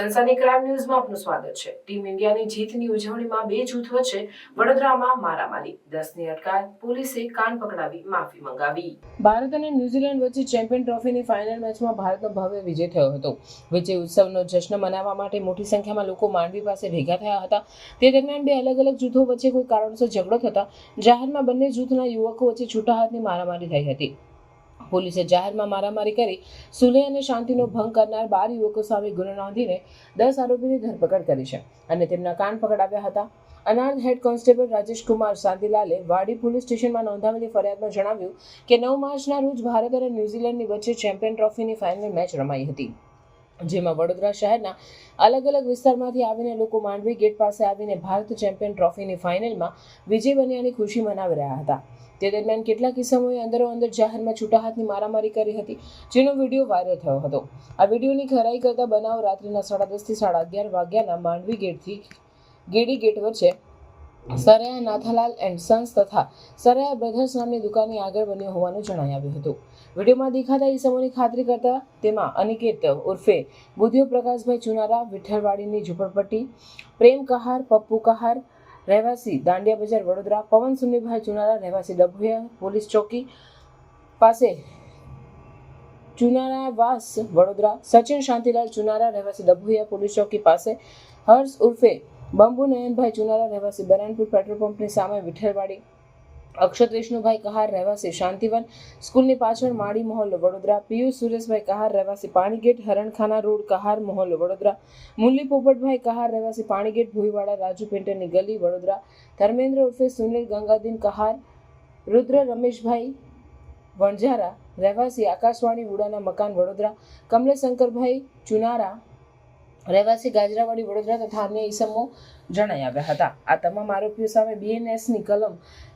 સનસની crime ન્યૂઝમાં આપનું સ્વાગત છે. ટીમ ઇન્ડિયાની જીતની ઉજવણીમાં બે જૂથ વચ્ચે વડોદરામાં મારામારી. દસની અટકાયત, પોલીસે કાન પકડાવી, માફી મંગાવી. ભારત અને ન્યૂઝીલેન્ડ વચ્ચે ચેમ્પિયન ટ્રોફીની ફાઇનલ મેચમાં ભારતનો ભવ્ય વિજય થયો હતો. વિજય ઉત્સવનો જશ્ન મનાવવા માટે મોટી સંખ્યામાં લોકો માંડવી પાસે ભેગા થયા હતા. તે દરમિયાન બે અલગ અલગ જૂથો વચ્ચે કોઈ કારણસર ઝઘડો થતા જાહેરમાં બંને જૂથના યુવકો વચ્ચે છૂટા હાથની મારામારી થઈ હતી. પોલીસે જાહેરમાં મારામારી કરી સુલે અને શાંતિનો ભંગ કરનાર બાર યુવકો સામે ગુનો નોંધીને દસ આરોપીની ધરપકડ કરી છે અને તેમના કાન પકડાવ્યા હતા. Unarmed head constable Rajesh Kumar શાંતિલાલે Wadi police સ્ટેશનમાં નોંધાવેલી ફરિયાદમાં જણાવ્યું કે નવ માર્ચના રોજ ભારત અને ન્યૂઝીલેન્ડની વચ્ચે ચેમ્પિયન ટ્રોફીની ફાઇનલ મેચ રમાઈ હતી. જેમાં વડોદરા શહેરના અલગ અલગ વિસ્તારમાંથી આવીને લોકો માંડવી ગેટ પાસે આવીને ભારત ચેમ્પિયન ટ્રોફીની ફાઇનલમાં વિજય બન્યાની ખુશી મનાવી રહ્યા હતા. તે દરમિયાન કેટલાક કિસ્સાઓએ અંદરો અંદર જાહેરમાં છૂટા હાથની મારામારી કરી હતી, જેનો વીડિયો વાયરલ થયો હતો. આ વિડીયોની ખરાઈ કરતા બનાવ રાત્રિના સાડા દસથી સાડા અગિયાર વાગ્યાના માંડવી ગેટથી ગેડી ગેટ વચ્ચે સરયા નાથાલાલ એન્ડ સન્સ તથા સરયા બ્રધર્સ નામની દુકાનની આગળ બન્યો હોવાનું જણાઈ આવ્યું હતું. વિડીયોમાં દેખાતા ઈસમોની ખાતરી કરતા તેમાં અનિકેત ઉર્ફે બુધિયો પ્રકાશભાઈ ચુનારા, વિઠ્ઠલવાડીની ઝુંપડપટ્ટી, પ્રેમ કહાર, પપ્પુ કહાર, રહેવાસી દાંડિયા બજાર વડોદરા, પવન સુનીભાઈ ચુનારા, રહેવાસી ડભોયા પોલીસ ચોકી પાસે ચુનારા વાસ વડોદરા, સચિન શાંતિલાલ ચુનારા, રહેવાસી ડભોયા પોલીસ ચોકી પાસે, હર્ષ ઉર્ફે બંબુ નયનભાઈ ચુનારા રહેવાસી બરાનપુર પેટ્રોલ પંપની સામે વિઠ્ઠલવાડી અક્ષત વિષ્ણુભાઈ કહાર રહેવાસી શાંતિવન, સ્કૂલની પાછળ માળી મહોલ્લો વડોદરા, પિયુષ સુરેશભાઈ કહાર રહેવાસી પાણીગેટ, હરણખાના રોડ કહાર મહોલ્લો વડોદરા, મુરલી પોપટભાઈ કહાર રહેવાસી પાણીગેટ, ભુઈવાડા, રાજુ પેન્ટરની ગલી વડોદરા, ધર્મેન્દ્ર ઉર્ફે સુનિલ ગંગાદીન કહાર, રુદ્ર રમેશભાઈ વણઝારા રહેવાસી આકાશવાણી વુડાના મકાન વડોદરા, કમલેશંકરભાઈ ચુનારા રહેવાસી ગાજરાવાડી વડોદરા તથા અન્ય ઈસમો જણાઈ આવ્યા હતા. આ તમામ આરોપીઓ સામે બીએનએસની કલમ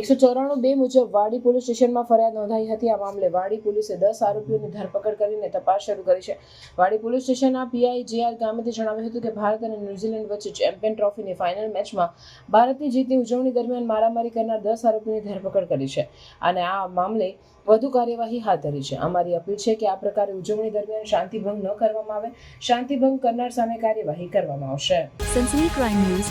એકસો ચોરાણું બે મુજબ વાડી પોલીસ સ્ટેશનમાં ફરિયાદ નોંધાઈ હતી. આ મામલે વાડી પોલીસે દસ આરોપીઓની ધરપકડ કરીને તપાસ શરૂ કરી છે. વાડી પોલીસ સ્ટેશનના પીઆઈ જે આર ગામિતે જણાવ્યું હતું કે ભારત અને ન્યૂઝીલેન્ડ વચ્ચે ચેમ્પિયન ટ્રોફીની ફાઇનલ મેચમાં ભારતની જીતની ઉજવણી દરમિયાન મારામારી કરનાર દસ આરોપીની ધરપકડ કરી છે અને આ મામલે વધુ કાર્યવાહી હાથ ધરી છે. અમારી અપીલ છે કે આ પ્રકારે ઉજવણી દરમિયાન શાંતિભંગ ન કરવામાં આવે. શાંતિભંગ કરનાર સામે કાર્યવાહી કરવામાં આવશે. સનસની ક્રાઇમ ન્યૂઝ